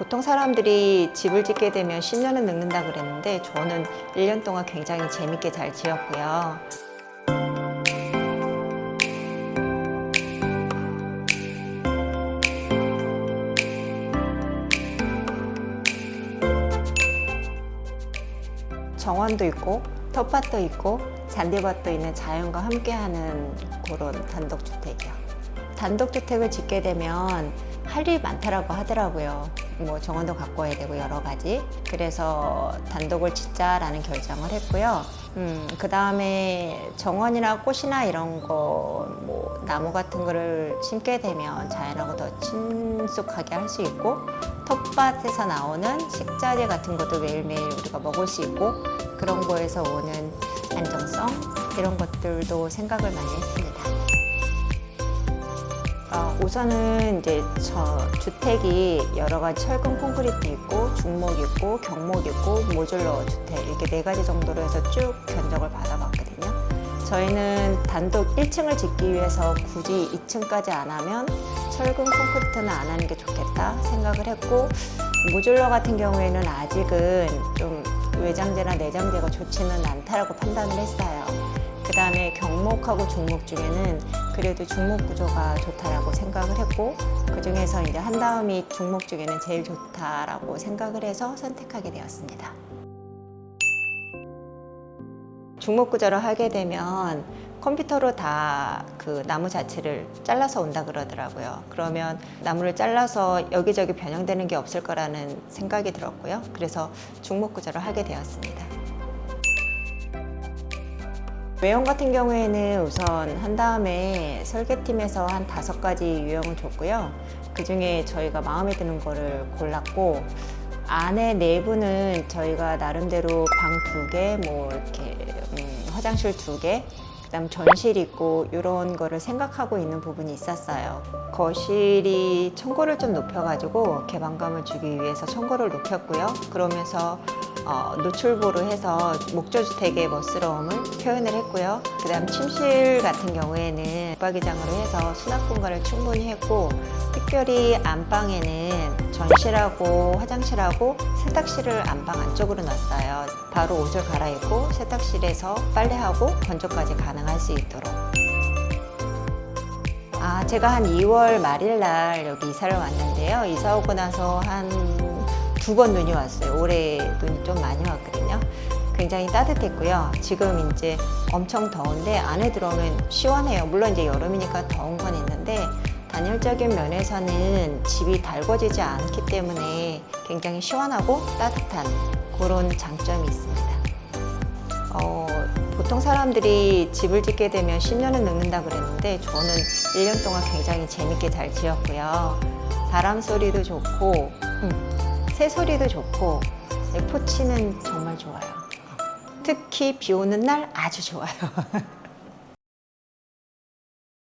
보통 사람들이 집을 짓게 되면 10년은 늙는다 그랬는데 저는 1년 동안 굉장히 재밌게 잘 지었고요. 정원도 있고 텃밭도 있고 잔디밭도 있는 자연과 함께하는 그런 단독주택이요. 단독주택을 짓게 되면 할 일이 많다라고 하더라고요. 뭐 정원도 와야 되고 여러 가지. 그래서 단독을 짓자라는 결정을 했고요. 음, 그 다음에 정원이나 꽃이나 이런 거, 뭐 나무 같은 거를 심게 되면 자연하고 더 친숙하게 할 수 있고 텃밭에서 나오는 식자재 같은 것도 매일매일 우리가 먹을 수 있고 그런 거에서 오는 안정성 이런 것들도 생각을 많이 했습니다. 어, 우선은 이제 저 주택이 여러 가지 철근 콘크리트 있고 중목 있고 경목 있고 모듈러 주택 이렇게 네 가지 정도로 해서 쭉 견적을 받아봤거든요. 저희는 단독 1층을 짓기 위해서 굳이 2층까지 안 하면 철근 콘크리트는 안 하는 게 좋겠다 생각을 했고 모듈러 같은 경우에는 아직은 좀 외장재나 내장재가 좋지는 않다라고 판단을 했어요. 그 다음에 경목하고 중목 중에는 그래도 중목 구조가 좋다라고 생각을 했고 그 중에서 이제 한 다음이 중목 중에는 제일 좋다라고 생각을 해서 선택하게 되었습니다. 중목 구조를 하게 되면 컴퓨터로 다 그 나무 자체를 잘라서 온다 그러더라고요. 그러면 나무를 잘라서 여기저기 변형되는 게 없을 거라는 생각이 들었고요. 그래서 중목 구조를 하게 되었습니다. 외형 같은 경우에는 우선 한 다음에 설계팀에서 한 다섯 가지 유형을 줬고요. 그 중에 저희가 마음에 드는 거를 골랐고, 안에 내부는 저희가 나름대로 방 두 개, 뭐 이렇게 음, 화장실 두 개, 그다음 전실 있고 이런 거를 생각하고 있는 부분이 있었어요. 거실이 청고를 좀 높여가지고 개방감을 주기 위해서 청고를 높였고요. 그러면서 어, 노출보로 해서 목조주택의 멋스러움을 표현을 했고요. 그 다음 침실 같은 경우에는 붙박이장으로 해서 수납 공간을 충분히 했고 특별히 안방에는 전실하고 화장실하고 세탁실을 안방 안쪽으로 놨어요. 바로 옷을 갈아입고 세탁실에서 빨래하고 건조까지 가능할 수 있도록. 아, 제가 한 2월 말일 날 여기 이사를 왔는데요. 이사 오고 나서 한 두 번 눈이 왔어요. 올해 눈이 좀 많이 왔거든요. 굉장히 따뜻했고요. 지금 이제 엄청 더운데 안에 들어오면 시원해요. 물론 이제 여름이니까 더운 건 있는데 단열적인 면에서는 집이 달궈지지 않기 때문에 굉장히 시원하고 따뜻한 그런 장점이 있습니다. 어, 보통 사람들이 집을 짓게 되면 10년은 늙는다 그랬는데 저는 1년 동안 굉장히 재밌게 잘 지었고요. 바람 소리도 좋고, 음, 새 소리도 좋고, 네, 포치는 정말 좋아요. 특히 비 오는 날 아주 좋아요.